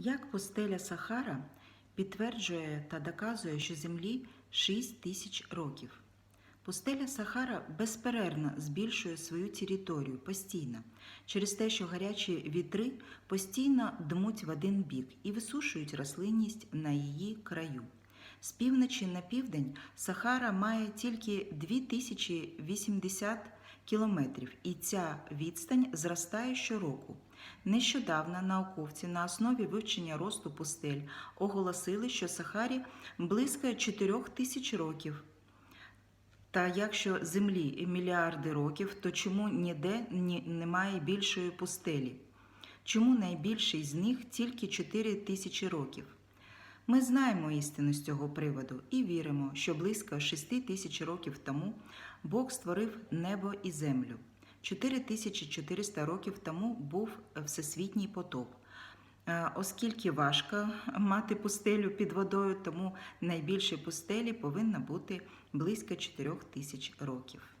Як пустеля Сахара підтверджує та доказує, що Землі 6 тисяч років. Пустеля Сахара безперервно збільшує свою територію постійно, через те, що гарячі вітри постійно дмуть в один бік і висушують рослинність на її краю. З півночі на південь Сахара має тільки 2080 кілометрів, і ця відстань зростає щороку. Нещодавно науковці на основі вивчення росту пустель оголосили, що Сахарі близько 4 тисяч років. Та якщо землі мільярди років, то чому ніде ні- немає більшої пустелі? Чому найбільший з них тільки 4 тисячі років? Ми знаємо істину з цього приводу і віримо, що близько 6 тисяч років тому Бог створив небо і землю. 4400 років тому був всесвітній потоп. Е, Оскільки важко мати пустелю під водою, тому найбільшій пустелі повинно бути близько 4 тисяч років.